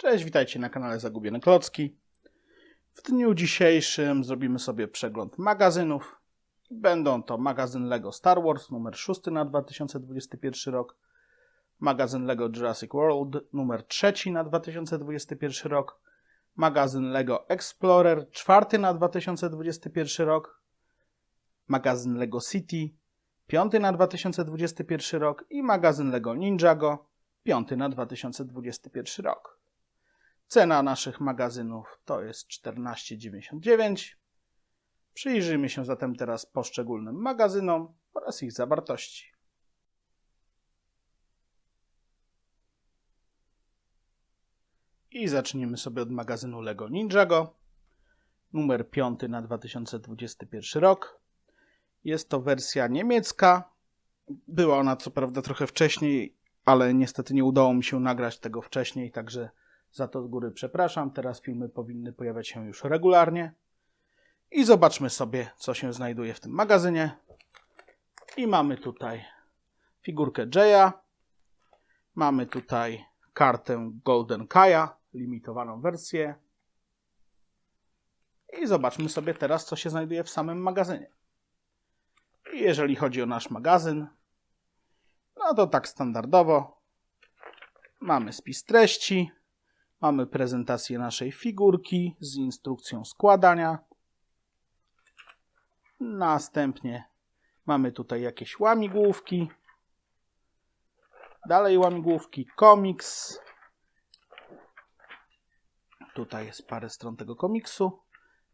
Cześć, witajcie na kanale Zagubione Klocki. W dniu dzisiejszym zrobimy sobie przegląd magazynów. Będą to magazyn LEGO Star Wars numer 6 na 2021 rok, magazyn LEGO Jurassic World numer 3 na 2021 rok, magazyn LEGO Explorer 4 na 2021 rok, magazyn LEGO City 5 na 2021 rok i magazyn LEGO Ninjago 5 na 2021 rok. Cena naszych magazynów to jest 14,99. Przyjrzyjmy się zatem teraz poszczególnym magazynom oraz ich zawartości. I zacznijmy sobie od magazynu LEGO Ninjago, numer 5 na 2021 rok. Jest to wersja niemiecka. Była ona co prawda trochę wcześniej, ale niestety nie udało mi się nagrać tego wcześniej, także za to z góry przepraszam. Teraz filmy powinny pojawiać się już regularnie. I zobaczmy sobie, co się znajduje w tym magazynie. I mamy tutaj figurkę Jaya. Mamy tutaj kartę Golden Kaja, limitowaną wersję. I zobaczmy sobie teraz, co się znajduje w samym magazynie. I jeżeli chodzi o nasz magazyn, no to tak standardowo mamy spis treści, mamy prezentację naszej figurki z instrukcją składania. Następnie mamy tutaj jakieś łamigłówki. Dalej łamigłówki, komiks. Tutaj jest parę stron tego komiksu.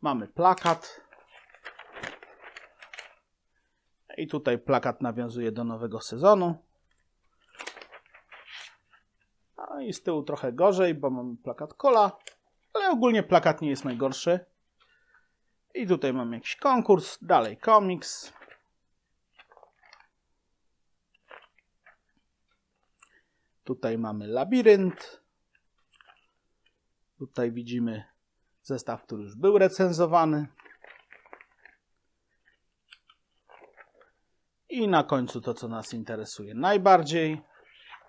Mamy plakat. I tutaj plakat nawiązuje do nowego sezonu. No i z tyłu trochę gorzej, bo mamy plakat kola, ale ogólnie plakat nie jest najgorszy. I tutaj mamy jakiś konkurs, dalej komiks. Tutaj mamy labirynt. Tutaj widzimy zestaw, który już był recenzowany. I na końcu to, co nas interesuje najbardziej,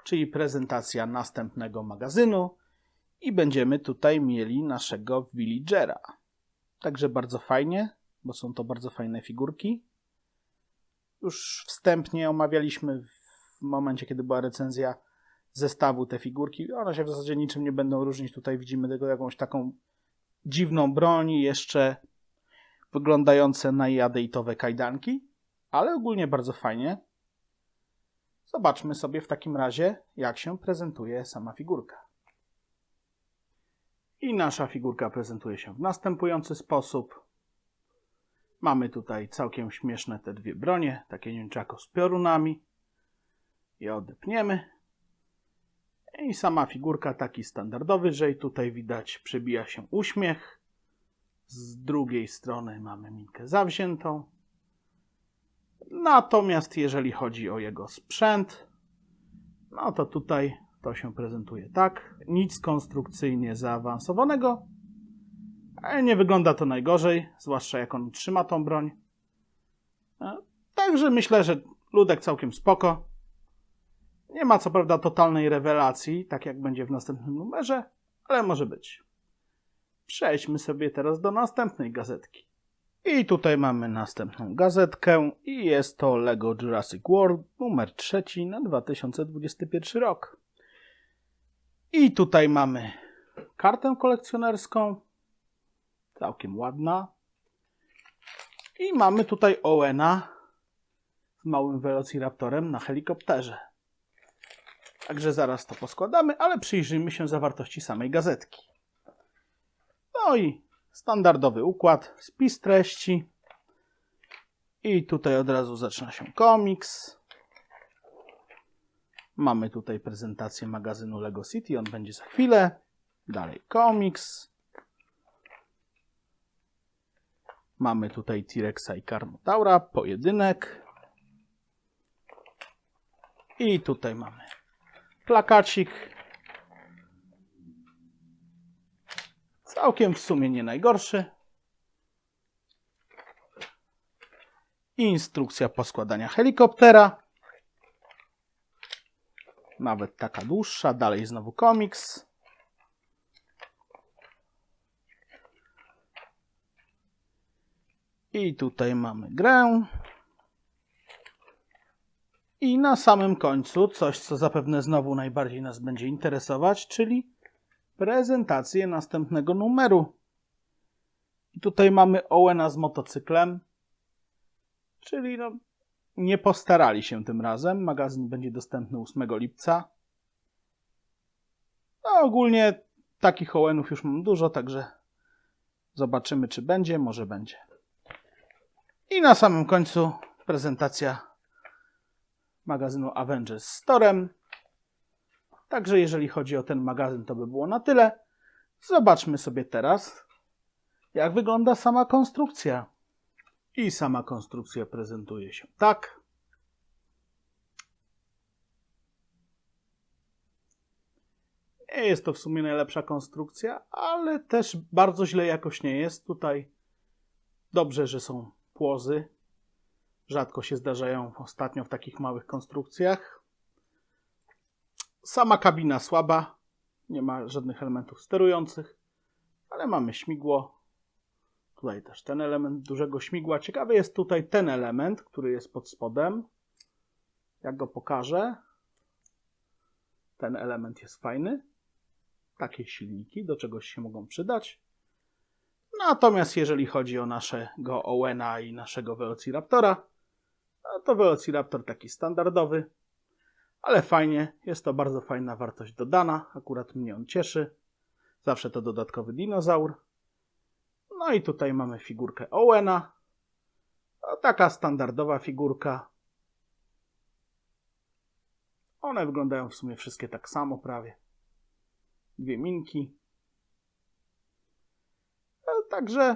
czyli prezentacja następnego magazynu. I będziemy tutaj mieli naszego villagera. Także bardzo fajnie, bo są to bardzo fajne figurki. Już wstępnie omawialiśmy w momencie, kiedy była recenzja zestawu te figurki. One się w zasadzie niczym nie będą różnić. Tutaj widzimy tego jakąś taką dziwną broń, jeszcze wyglądające na jadejtowe kajdanki, ale ogólnie bardzo fajnie. Zobaczmy sobie w takim razie, jak się prezentuje sama figurka. I nasza figurka prezentuje się w następujący sposób. Mamy tutaj całkiem śmieszne te dwie bronie, takie niunczako z piorunami. Je odepniemy. I sama figurka taki standardowy, że i tutaj widać przebija się uśmiech. Z drugiej strony mamy minkę zawziętą. Natomiast jeżeli chodzi o jego sprzęt, no to tutaj to się prezentuje tak. Nic konstrukcyjnie zaawansowanego, ale nie wygląda to najgorzej, zwłaszcza jak on trzyma tą broń. E, Także myślę, że ludek całkiem spoko. Nie ma co prawda totalnej rewelacji, tak jak będzie w następnym numerze, ale może być. Przejdźmy sobie teraz do następnej gazetki. I tutaj mamy następną gazetkę i jest to LEGO Jurassic World numer 3 na 2021 rok. I tutaj mamy kartę kolekcjonerską, całkiem ładna. I mamy tutaj Owena z małym Velociraptorem na helikopterze. Także zaraz to poskładamy, ale przyjrzyjmy się zawartości samej gazetki. No i standardowy układ, spis treści. I tutaj od razu zaczyna się komiks. Mamy tutaj prezentację magazynu Lego City, on będzie za chwilę. Dalej komiks. Mamy tutaj T-Rexa i Carnotaura, pojedynek. I tutaj mamy plakacik. Całkiem w sumie nie najgorszy. Instrukcja poskładania helikoptera. Nawet taka dłuższa. Dalej znowu komiks. I tutaj mamy grę. I na samym końcu coś, co zapewne znowu najbardziej nas będzie interesować, czyli prezentację następnego numeru. I tutaj mamy Owena z motocyklem, czyli no, nie postarali się tym razem. Magazyn będzie dostępny 8 lipca. No, ogólnie takich Owenów już mam dużo, także zobaczymy, czy będzie. Może będzie. I na samym końcu prezentacja magazynu Avengers z Torem. Także jeżeli chodzi o ten magazyn, to by było na tyle. Zobaczmy sobie teraz, jak wygląda sama konstrukcja. I sama konstrukcja prezentuje się tak. Nie jest to w sumie najlepsza konstrukcja, ale też bardzo źle jakoś nie jest. Tutaj dobrze, że są płozy. Rzadko się zdarzają ostatnio w takich małych konstrukcjach. Sama kabina słaba, nie ma żadnych elementów sterujących, ale mamy śmigło. Tutaj też ten element dużego śmigła. Ciekawy jest tutaj ten element, który jest pod spodem. Jak go pokażę. Ten element jest fajny. Takie silniki do czegoś się mogą przydać. Natomiast jeżeli chodzi o naszego Owena i naszego Velociraptora, no to Velociraptor taki standardowy, ale fajnie, jest to bardzo fajna wartość dodana, akurat mnie on cieszy. Zawsze to dodatkowy dinozaur. No i tutaj mamy figurkę Owena. No, taka standardowa figurka. One wyglądają w sumie wszystkie tak samo prawie. Dwie minki. No, także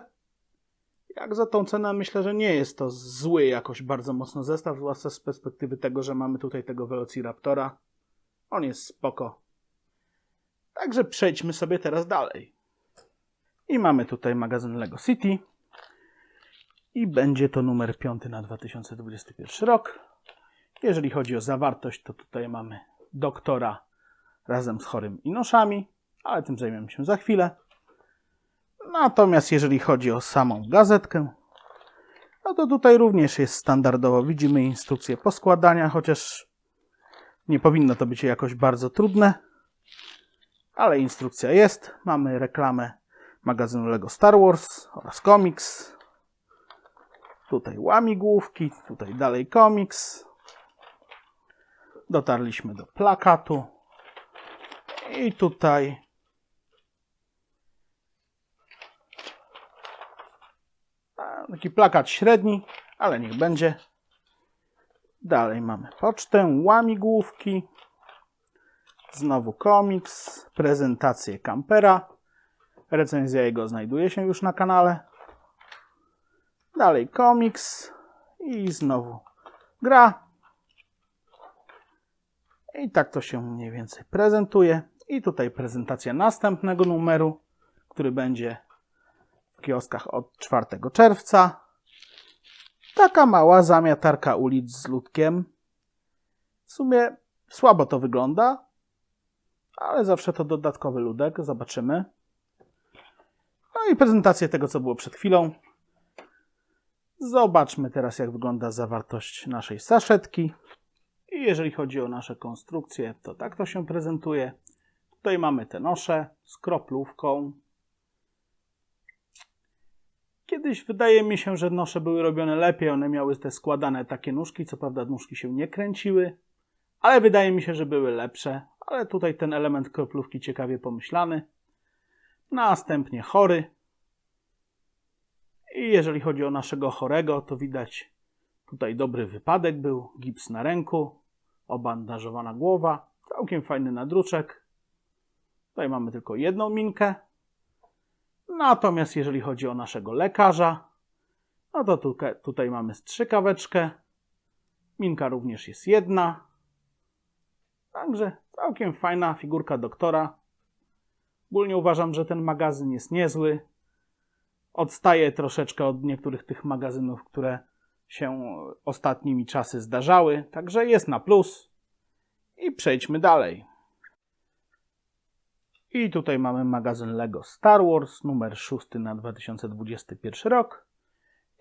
jak za tą cenę myślę, że nie jest to zły jakoś bardzo mocno zestaw, zwłaszcza z perspektywy tego, że mamy tutaj tego Velociraptora. On jest spoko. Także przejdźmy sobie teraz dalej. I mamy tutaj magazyn Lego City. I będzie to numer 5 na 2021 rok. Jeżeli chodzi o zawartość, to tutaj mamy doktora razem z chorym i noszami, ale tym zajmiemy się za chwilę. Natomiast jeżeli chodzi o samą gazetkę, no to tutaj również jest standardowo. Widzimy instrukcję poskładania, chociaż nie powinno to być jakoś bardzo trudne, ale instrukcja jest. Mamy reklamę magazynu Lego Star Wars oraz komiks. Tutaj łamigłówki, tutaj dalej komiks. Dotarliśmy do plakatu. I tutaj Taki plakat średni, ale niech będzie. Dalej mamy pocztę, łamigłówki. Znowu komiks, prezentację kampera. Recenzja jego znajduje się już na kanale. Dalej komiks i znowu gra. I tak to się mniej więcej prezentuje. I tutaj prezentacja następnego numeru, który będzie kioskach od 4 czerwca. Taka mała zamiatarka ulic z ludkiem. W sumie słabo to wygląda, ale zawsze to dodatkowy ludek. Zobaczymy. No i prezentację tego, co było przed chwilą. Zobaczmy teraz, jak wygląda zawartość naszej saszetki. I jeżeli chodzi o nasze konstrukcje, to tak to się prezentuje. Tutaj mamy te nosze z kroplówką, Kiedyś wydaje mi się, że nosze były robione lepiej, one miały te składane takie nóżki, co prawda nóżki się nie kręciły, ale wydaje mi się, że były lepsze, ale tutaj ten element kroplówki ciekawie pomyślany. Następnie chory. I jeżeli chodzi o naszego chorego, to widać tutaj dobry wypadek był, gips na ręku, obandażowana głowa, całkiem fajny nadruczek. Tutaj mamy tylko jedną minkę, Natomiast jeżeli chodzi o naszego lekarza, no to tutaj, tutaj mamy strzykaweczkę. Minka również jest jedna. Także całkiem fajna figurka doktora. Ogólnie uważam, że ten magazyn jest niezły. Odstaje troszeczkę od niektórych tych magazynów, które się ostatnimi czasy zdarzały. Także jest na plus. I przejdźmy dalej. I tutaj mamy magazyn Lego Star Wars numer 6 na 2021 rok.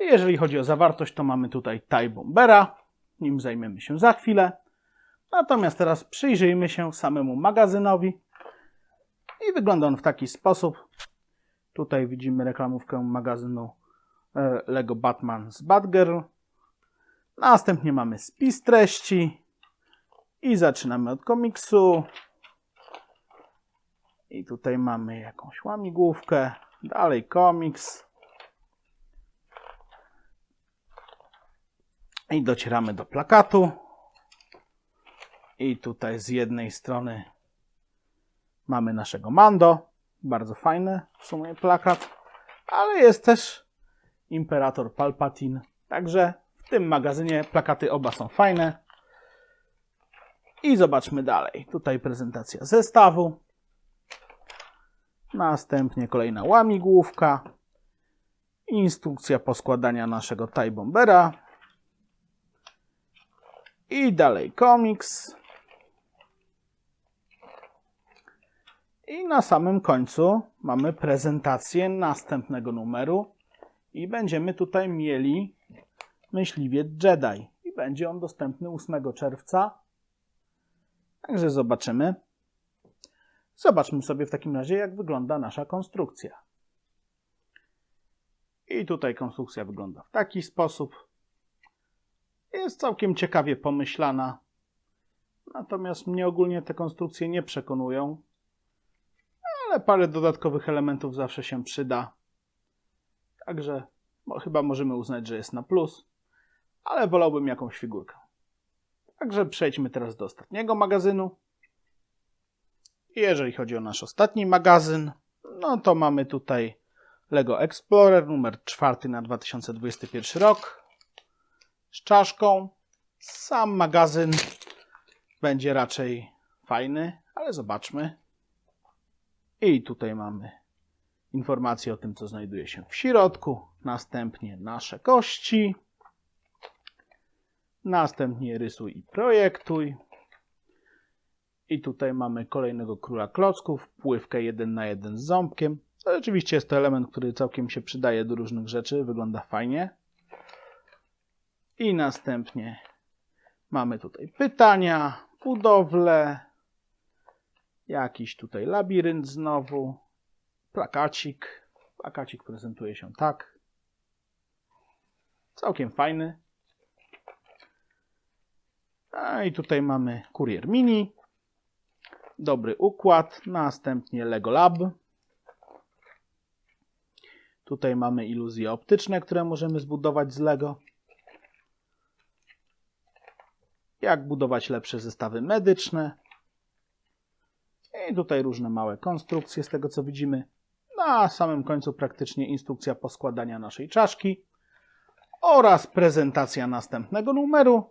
I jeżeli chodzi o zawartość, to mamy tutaj Tie Bombera, nim zajmiemy się za chwilę. Natomiast teraz przyjrzyjmy się samemu magazynowi. I wygląda on w taki sposób. Tutaj widzimy reklamówkę magazynu e, Lego Batman z Batgirl. Następnie mamy spis treści i zaczynamy od komiksu. I tutaj mamy jakąś łamigłówkę, dalej komiks. I docieramy do plakatu. I tutaj z jednej strony mamy naszego Mando. Bardzo fajny w sumie plakat. Ale jest też Imperator Palpatine. Także w tym magazynie plakaty oba są fajne. I zobaczmy dalej. Tutaj prezentacja zestawu. Następnie kolejna łamigłówka. Instrukcja poskładania naszego TIE Bombera. I dalej komiks. I na samym końcu mamy prezentację następnego numeru. I będziemy tutaj mieli Myśliwiec Jedi. I będzie on dostępny 8 czerwca. Także zobaczymy. Zobaczmy sobie w takim razie, jak wygląda nasza konstrukcja. I tutaj konstrukcja wygląda w taki sposób. Jest całkiem ciekawie pomyślana. Natomiast mnie ogólnie te konstrukcje nie przekonują. Ale parę dodatkowych elementów zawsze się przyda. Także chyba możemy uznać, że jest na plus. Ale wolałbym jakąś figurkę. Także przejdźmy teraz do ostatniego magazynu. Jeżeli chodzi o nasz ostatni magazyn, no to mamy tutaj Lego Explorer numer 4 na 2021 rok z czaszką. Sam magazyn będzie raczej fajny, ale zobaczmy. I tutaj mamy informacje o tym, co znajduje się w środku. Następnie nasze kości. Następnie rysuj i projektuj. I tutaj mamy kolejnego króla klocków, pływkę 1 na 1 z ząbkiem. To Oczywiście jest to element, który całkiem się przydaje do różnych rzeczy, wygląda fajnie. I następnie mamy tutaj pytania, budowlę, jakiś tutaj labirynt znowu, plakacik. Plakacik prezentuje się tak. Całkiem fajny. A i tutaj mamy kurier mini. Dobry układ. Następnie Lego Lab. Tutaj mamy iluzje optyczne, które możemy zbudować z Lego. Jak budować lepsze zestawy medyczne. I tutaj różne małe konstrukcje z tego co widzimy. Na samym końcu praktycznie instrukcja poskładania naszej czaszki oraz prezentacja następnego numeru.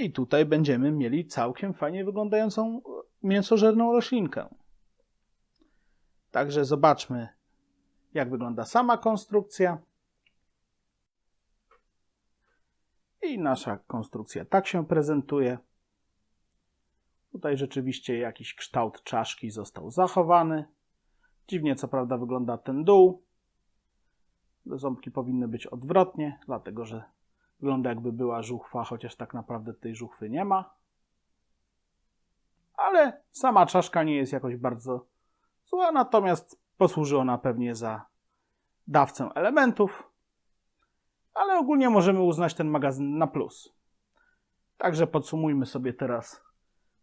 I tutaj będziemy mieli całkiem fajnie wyglądającą mięsożerną roślinkę. Także zobaczmy, jak wygląda sama konstrukcja. I nasza konstrukcja tak się prezentuje. Tutaj rzeczywiście jakiś kształt czaszki został zachowany. Dziwnie co prawda wygląda ten dół. Ząbki powinny być odwrotnie, dlatego że wygląda jakby była żuchwa, chociaż tak naprawdę tej żuchwy nie ma. Ale sama czaszka nie jest jakoś bardzo zła, natomiast posłuży ona pewnie za dawcę elementów. Ale ogólnie możemy uznać ten magazyn na plus. Także podsumujmy sobie teraz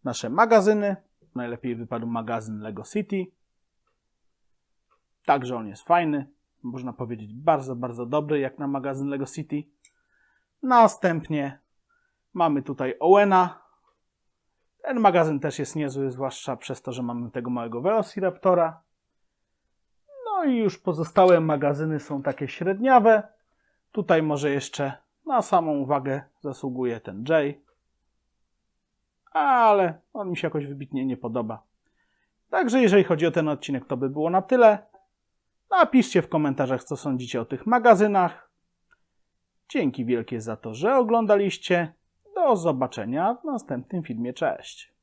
nasze magazyny. Najlepiej wypadł magazyn Lego City. Także on jest fajny. Można powiedzieć bardzo, bardzo dobry jak na magazyn Lego City. Następnie mamy tutaj Owena. Ten magazyn też jest niezły, zwłaszcza przez to, że mamy tego małego Velociraptora. No i już pozostałe magazyny są takie średniawe. Tutaj może jeszcze na samą uwagę zasługuje ten J. Ale on mi się jakoś wybitnie nie podoba. Także jeżeli chodzi o ten odcinek, to by było na tyle. Napiszcie w komentarzach, co sądzicie o tych magazynach. Dzięki wielkie za to, że oglądaliście. Do zobaczenia w następnym filmie. Cześć.